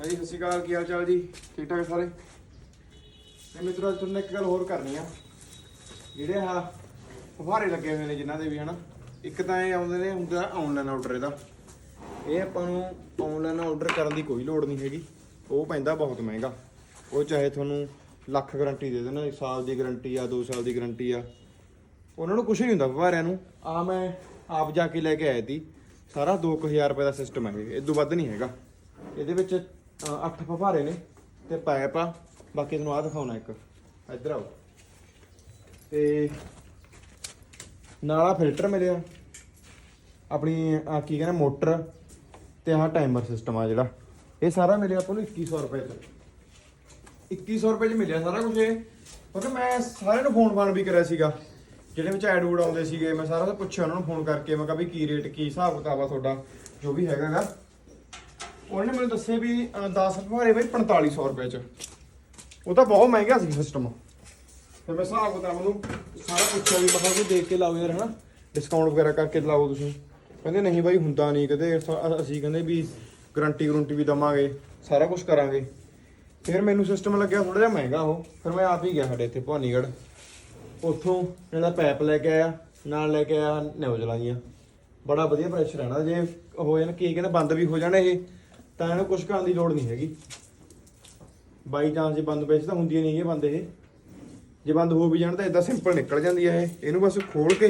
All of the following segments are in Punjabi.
ਹਾਂਜੀ, ਸਤਿ ਸ਼੍ਰੀ ਅਕਾਲ, ਕੀ ਹਾਲ ਚਾਲ ਜੀ? ਠੀਕ ਠਾਕ ਸਾਰੇ? ਤੇ ਮਿੱਤਰੋ, ਅੱਜ ਤੁਹਾਨੂੰ ਇੱਕ ਗੱਲ ਹੋਰ ਕਰਨੀ ਆ। ਜਿਹੜੇ ਆ ਫੁਹਾਰੇ ਲੱਗੇ ਹੋਏ ਨੇ ਜਿਨ੍ਹਾਂ ਦੇ ਵੀ, ਹਨਾ? ਇੱਕ ਤਾਂ ਇਹ ਆਉਂਦੇ ਨੇ, ਹੁੰਦਾ ਆਨਲਾਈਨ ਆਰਡਰ ਇਹਦਾ। ਇਹ ਆਪਾਂ ਨੂੰ ਆਨਲਾਈਨ ਆਰਡਰ ਕਰਨ ਦੀ ਕੋਈ ਲੋੜ ਨਹੀਂ ਹੈਗੀ। ਉਹ ਪੈਂਦਾ ਬਹੁਤ ਮਹਿੰਗਾ। ਉਹ ਚਾਹੇ ਤੁਹਾਨੂੰ ਲੱਖ ਗਾਰੰਟੀ ਦੇ ਦੇਣਾ ਦੇਣ ਸਾਲ ਦੀ ਗਾਰੰਟੀ ਆ 2 ਸਾਲ ਦੀ ਗਾਰੰਟੀ ਆ। ਉਹਨਾਂ ਨੂੰ ਕੁਝ ਨਹੀਂ ਹੁੰਦਾ ਫੁਹਾਰਿਆਂ ਨੂੰ। ਆ ਮੈਂ ਆਪ ਜਾ ਕੇ ਲੈ ਕੇ ਆਇਆ ਸੀ। ਸਾਰਾ 2000 ਰੁਪਏ ਦਾ ਸਿਸਟਮ ਹੈ ਇਹ ਤੋਂ ਵੱਧ ਨਹੀਂ ਹੈਗਾ। ਇਹਦੇ ਵਿੱਚ 8 ਫੁਹਾਰੇ ਨੇ ਤੇ ਪਾਇਪ ਆ। ਬਾਕੀ ਤੁਹਾਨੂੰ ਆ ਦਿਖਾਉਣਾ ਇੱਕ। ਇੱਧਰ ਆਓ। ਤੇ ਨਾਲਾ ਫਿਲਟਰ ਮਿਲਿਆ ਆਪਣੀ ਆ ਕੀ ਕਹਿੰਦੇ ਮੋਟਰ ਤੇ ਆਹ ਟਾਈਮਰ ਸਿਸਟਮ ਆ ਜਿਹੜਾ। ਇਹ ਸਾਰਾ ਮਿਲਿਆ ਆਪਾਂ ਨੂੰ 2100 ਰੁਪਏ ਚ। 2100 ਰੁਪਏ ਚ ਮਿਲਿਆ ਸਾਰਾ ਕੁਝ ਇਹ। ਕਿਉਂਕਿ ਮੈਂ ਸਾਰਿਆਂ ਨੂੰ ਫੋਨ ਫਾਨ ਵੀ ਕਰਿਆ ਸੀਗਾ। ਜਿਹੜੇ ਵਿੱਚ ਐਡ ਵੂਡ ਆਉਂਦੇ ਸੀਗੇ, ਮੈਂ ਸਾਰਾ ਤੋਂ ਪੁੱਛਿਆ ਉਹਨਾਂ ਨੂੰ ਫੋਨ ਕਰਕੇ। ਮੈਂ ਕਿਹਾ ਵੀ ਕੀ ਰੇਟ ਕੀ ਹਿਸਾਬ ਕਿਤਾਬ ਆ ਤੁਹਾਡਾ, ਜੋ ਵੀ ਹੈਗਾਗਾ ਉਹਨੇ ਮੈਨੂੰ ਦੱਸਿਆ ਵੀ 10 ਭਰੇ ਬਈ 4500 ਰੁਪਏ ਚ। ਉਹ ਤਾਂ ਬਹੁਤ ਮਹਿੰਗਾ ਸੀ ਸਿਸਟਮ ਫਿਰ ਮੈਂ ਹਿਸਾਬ ਕਿਤਾਬ ਨੂੰ ਸਾਰਾ ਪੁੱਛਿਆ ਵੀ, ਮੈਂ ਕਿਹਾ ਦੇਖ ਕੇ ਲਾਓ ਯਾਰ, ਹਨਾ? ਡਿਸਕਾਊਂਟ ਵਗੈਰਾ ਕਰਕੇ ਲਾਓ ਤੁਸੀਂ। ਕਹਿੰਦੇ ਨਹੀਂ ਬਾਈ, ਹੁੰਦਾ ਨਹੀਂ। ਕਹਿੰਦੇ ਅਸੀਂ ਕਹਿੰਦੇ ਵੀ ਗਰੰਟੀ ਗਰੰਟੀ ਵੀ ਦਵਾਂਗੇ, ਸਾਰਾ ਕੁਝ ਕਰਾਂਗੇ। ਫਿਰ ਮੈਨੂੰ ਸਿਸਟਮ ਲੱਗਿਆ ਥੋੜਾ ਜਿਹਾ ਮਹਿੰਗਾ ਉਹ। ਫਿਰ ਮੈਂ ਆਪ ਹੀ ਗਿਆ ਸਾਡੇ ਇੱਥੇ, ਭਵਾਨੀਗੜ੍ਹ। ਉੱਥੋਂ ਜਿਹੜਾ ਪੈਪ ਲੈ ਕੇ ਆਇਆ, ਨਾਲ ਲੈ ਕੇ ਆਇਆ ਨਿਊਜ਼ਲਾਂ ਦੀਆਂ ਬੜਾ ਵਧੀਆ ਪ੍ਰੈਸ਼ਰ ਹੈ ਨਾ, ਜੇ ਹੋ ਜਾਣ, ਕੀ ਕਹਿੰਦੇ, ਬੰਦ ਵੀ ਹੋ ਜਾਣ ਇਹ। ਤਾਂ ਇਹਨੂੰ ਕੁਝ ਕਰਨ ਦੀ ਲੋੜ ਨਹੀਂ ਹੈਗੀ। ਬਾਈ ਚਾਂਸ ਜੇ ਬੰਦ ਪਏ ਸੀ ਤਾਂ ਹੁੰਦੀਆਂ ਨਹੀਂ ਇਹ ਬੰਦ ਇਹ। ਜੇ ਬੰਦ ਹੋ ਵੀ ਜਾਣ ਤਾਂ ਇਦਾਂ ਸਿੰਪਲ ਨਿਕਲ ਜਾਂਦੀ ਹੈ ਇਹ। ਇਹਨੂੰ ਬਸ ਖੋਲ ਕੇ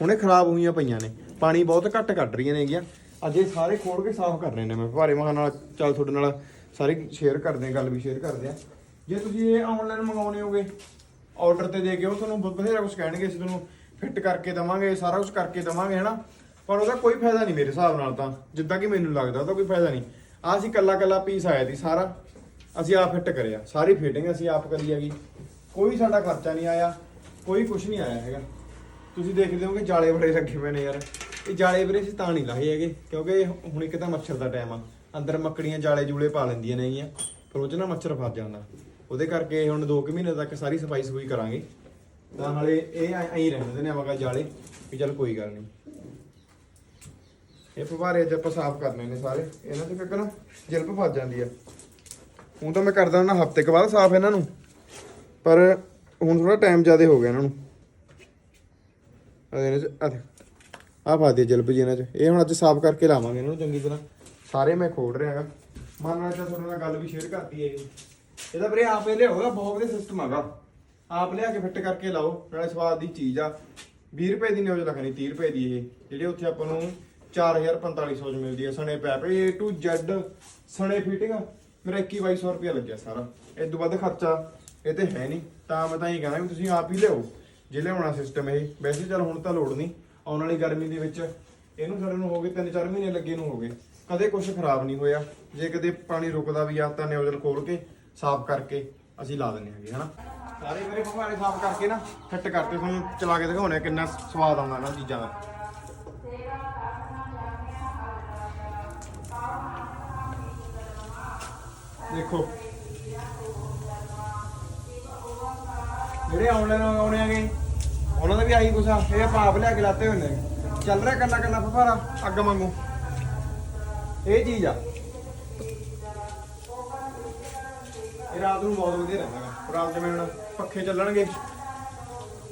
ਹੁਣੇ ਖਰਾਬ ਹੋਈਆਂ ਪਈਆਂ ਨੇ। ਪਾਣੀ ਬਹੁਤ ਘੱਟ ਕੱਢ ਰਹੀਆਂ ਨੇਗੀਆਂ ਅੱਜ ਇਹ ਸਾਰੇ ਖੋਲ ਕੇ ਸਾਫ਼ ਕਰ ਰਹੇ ਨੇ ਮੈਂ। ਭਾਰੇ ਮਹਾਂ ਨਾਲ ਚੱਲ ਤੁਹਾਡੇ ਨਾਲ ਸਾਰੇ ਸ਼ੇਅਰ ਕਰਦੇ ਆ ਗੱਲ ਵੀ ਸ਼ੇਅਰ ਕਰਦੇ ਆ ਜੇ ਤੁਸੀਂ ਇਹ ਆਨਲਾਈਨ ਮੰਗਾਉਣੇ ਹੋਗੇ ਆਰਡਰ ਤੇ ਦੇ ਕੇ ਉਹ ਤੁਹਾਨੂੰ ਬਥੇਰਾ ਕੁਝ ਕਹਿਣਗੇ, ਅਸੀਂ ਤੁਹਾਨੂੰ ਫਿੱਟ ਕਰਕੇ ਦਵਾਂਗੇ, ਸਾਰਾ ਕੁਝ ਕਰਕੇ ਦਵਾਂਗੇ, ਹਨਾ। ਪਰ ਉਹਦਾ ਕੋਈ ਫਾਇਦਾ ਨਹੀਂ ਮੇਰੇ ਹਿਸਾਬ ਨਾਲ ਤਾਂ। ਜਿੱਦਾਂ ਕਿ ਮੈਨੂੰ ਲੱਗਦਾ, ਉਹਦਾ ਕੋਈ ਫਾਇਦਾ ਨਹੀਂ। ਆ ਅਸੀਂ ਕੱਲਾ ਕੱਲਾ ਪੀਸ ਆਇਆ ਸੀ ਸਾਰਾ। ਅਸੀਂ ਆਪ ਫਿੱਟ ਕਰਿਆ। ਸਾਰੀ ਫਿਟਿੰਗ ਅਸੀਂ ਆਪ ਕਰੀ ਹੈਗੀ। ਕੋਈ ਸਾਡਾ ਖਰਚਾ ਨਹੀਂ ਆਇਆ। ਕੋਈ ਕੁਝ ਨਹੀਂ ਆਇਆ ਹੈਗਾ। ਤੁਸੀਂ ਦੇਖਦੇ ਹੋਗੇ ਜਾਲੇ ਬੜੇ ਲੱਗੇ ਪਏ ਨੇ ਯਾਰ। ਇਹ ਜਾਲੇ ਵੀਰੇ ਅਸੀਂ ਤਾਂ ਨਹੀਂ ਲਾਏ ਹੈਗੇ। ਕਿਉਂਕਿ ਹੁਣ ਇੱਕ ਤਾਂ ਮੱਛਰ ਦਾ ਟਾਈਮ ਆ। ਅੰਦਰ ਮੱਕੜੀਆਂ ਜਾਲੇ ਜੂਲੇ ਪਾ ਲੈਂਦੀਆਂ ਨੇਗੀਆਂ ਪਰ ਉਹ 'ਚ ਨਾ ਮੱਛਰ ਫਸ ਜਾਂਦਾ। ਉਹਦੇ ਕਰਕੇ ਹੁਣ 2 ਕੁ ਮਹੀਨੇ ਤੱਕ ਸਾਰੀ ਸਫ਼ਾਈ ਸਫੂਈ ਕਰਾਂਗੇ। ਤਾਂ ਨਾਲੇ ਇਹ ਐਂ ਹੀ ਰਹਿੰਦੇ ਨੇ ਆਵਾਂਗਾ ਜਾਲੇ। ਵੀ ਚੱਲ ਕੋਈ ਗੱਲ ਨਹੀਂ। ਇਹ ਫਵਾਰੇ ਅੱਜ ਆਪਾਂ ਸਾਫ਼ ਕਰਨੇ ਨੇ ਸਾਰੇ। ਇਹਨਾਂ ਤੇ ਕਿਉਂਕਿ ਨਾ ਜਿਲਪ ਫਸ ਜਾਂਦੀ ਆ। ਹੁਣ ਤਾਂ ਮੈਂ ਕਰਦਾ ਨਾ ਹਫ਼ਤੇ ਕੁ ਬਾਅਦ ਸਾਫ਼ ਇਹਨਾਂ ਨੂੰ। ਪਰ ਹੁਣ ਥੋੜਾ ਟਾਈਮ ਜ਼ਿਆਦਾ ਹੋ ਗਿਆ ਇਹਨਾਂ ਨੂੰ। ਇਹਨਾਂ ਚ ਆ ਆ ਪਾ ਦੇ ਜਲਬ ਜੀ ਇਹਨਾਂ ਚ। ਇਹ ਹੁਣ ਅੱਜ ਸਾਫ਼ ਕਰਕੇ ਲਾਵਾਂਗੇ ਇਹਨਾਂ ਨੂੰ ਚੰਗੀ ਤਰ੍ਹਾਂ। ਸਾਰੇ ਮੈਂ ਖੋਲ ਰਿਹਾ ਹੈਗਾ। ਮਨ ਨਾਲ ਤਾਂ ਤੁਹਾਡੇ ਨਾਲ ਗੱਲ ਵੀ ਸ਼ੇਅਰ ਕਰਤੀ ਹੈ ਇਹ ਇਹਦਾ ਵੀਰੇ ਆਪ ਇਹ ਲਿਆਓਗਾ ਬਹੁਤ ਵਧੀਆ ਸਿਸਟਮ ਹੈਗਾ। ਆਪ ਲਿਆ ਕੇ ਫਿੱਟ ਕਰਕੇ ਲਾਓ। ਨਾਲੇ ਸਵਾਦ ਦੀ ਚੀਜ਼ ਆ। 20 ਰੁਪਏ ਦੀ ਨਿਊਜ਼ ਲੱਗਣੀ 30 ਰੁਪਏ ਦੀ ਇਹ। ਜਿਹੜੇ ਉੱਥੇ ਆਪਾਂ ਨੂੰ 4500 ਚ ਮਿਲਦੀ ਹੈ ਸਣੇ ਪੈਪ। A to Z ਸਣੇ ਫਿਟਿੰਗ ਮੇਰਾ 2100 ਰੁਪਏ ਲੱਗਿਆ ਸਾਰਾ। ਇਹ ਤੋਂ ਵੱਧ ਖਰਚਾ ਇਹ ਤੇ ਹੈ ਨਹੀਂ। ਤਾਂ ਮੈਂ ਤਾਂ ਇਹ ਕਹਿਣਾ ਵੀ ਤੁਸੀਂ ਆਪ ਹੀ ਲਿਆਓ। ਜੇ ਲਿਆਉਣਾ ਸਿਸਟਮ ਇਹ, ਵੈਸੇ ਚੱਲ ਹੁਣ ਤਾਂ ਲੋੜ ਨਹੀਂ। ਆਉਣ ਵਾਲੀ ਗਰਮੀ ਦੇ ਵਿੱਚ ਇਹਨੂੰ ਸਾਡੇ ਨੂੰ ਹੋ ਗਏ 3-4 ਮਹੀਨੇ ਲੱਗੇ ਨੂੰ ਹੋ ਗਏ। ਕਦੇ ਕੁਝ ਖਰਾਬ ਨਹੀਂ ਹੋਇਆ। ਜੇ ਕਦੇ ਪਾਣੀ ਰੁਕਦਾ ਵੀ ਆ ਤਾਂ ਨਿਊਜ਼ਲ ਖੋਲ ਕੇ, ਸਾਫ਼ ਕਰਕੇ ਅਸੀਂ ਲਾ ਦਿੰਦੇ ਹਾਂਗੇ, ਹਨਾ? ਸਾਰੇ ਮੇਰੇ ਫੁਹਾਰੇ ਸਾਫ਼ ਕਰਕੇ ਨਾ, ਫਿੱਟ ਕਰਕੇ ਤੁਹਾਨੂੰ ਚਲਾ ਕੇ ਦਿਖਾਉਣੇ ਆ ਕਿੰਨਾ ਸਵਾਦ ਆਉਂਦਾ ਨਾ ਚੀਜ਼ਾਂ ਦਾ। ਦੇਖੋ। ਜਿਹੜੇ ਆਨਲਾਈਨ ਆਉਣੇ ਆਗੇ, ਉਹਨਾਂ ਦਾ ਵੀ ਆਹੀ ਕੁਛ ਆ ਇਹ ਆਪਾਂ ਲਿਆ ਕੇ ਲਾਤੇ ਹੋਏ ਨੇ। ਚੱਲ ਰਿਹਾ ਕੱਲਾ ਕੱਲਾ ਫਫਾਰਾ ਅੱਗ ਮੰਗੂ ਇਹ ਚੀਜ਼ ਆ। ਇਹ ਰਾਤ ਨੂੰ ਬਹੁਤ ਵਧੀਆ ਰਹਿੰਦਾ ਗਾ। ਰਾਤ ਜਿਵੇਂ ਹੁਣ ਪੱਖੇ ਚੱਲਣਗੇ।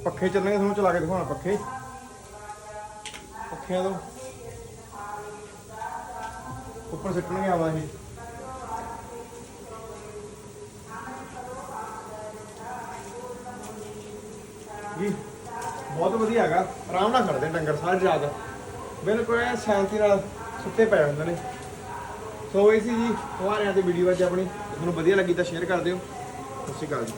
ਪੱਖੇ ਚੱਲਣਗੇ, ਤੁਹਾਨੂੰ ਚਲਾ ਕੇ ਦਿਖਾਉਣਾ ਪੱਖੇ। ਪੱਖਿਆਂ ਤੋਂ ਉੱਪਰ ਸਿੱਟਣਗੇ ਆਵਾ ਇਹ ਜੀ, ਬਹੁਤ ਵਧੀਆ ਹੈਗਾ। ਆਰਾਮ ਨਾਲ ਖੜਦੇ ਡੰਗਰ, ਸਾਰੀ ਰਾਤ ਬਿਲਕੁਲ ਐ ਸ਼ਾਂਤੀ ਨਾਲ ਸੁੱਤੇ ਪਏ ਹੁੰਦੇ ਨੇ। ਸੋ, ਇਹ ਸੀ ਜੀ ਫੁਹਾਰਿਆਂ ਦੀ ਵੀਡੀਓ ਅੱਜ ਆਪਣੀ। ਤੁਹਾਨੂੰ ਵਧੀਆ ਲੱਗੀ ਤਾਂ ਸ਼ੇਅਰ ਕਰ ਦਿਓ। ਸਤਿ ਸ਼੍ਰੀ ਅਕਾਲ ਜੀ।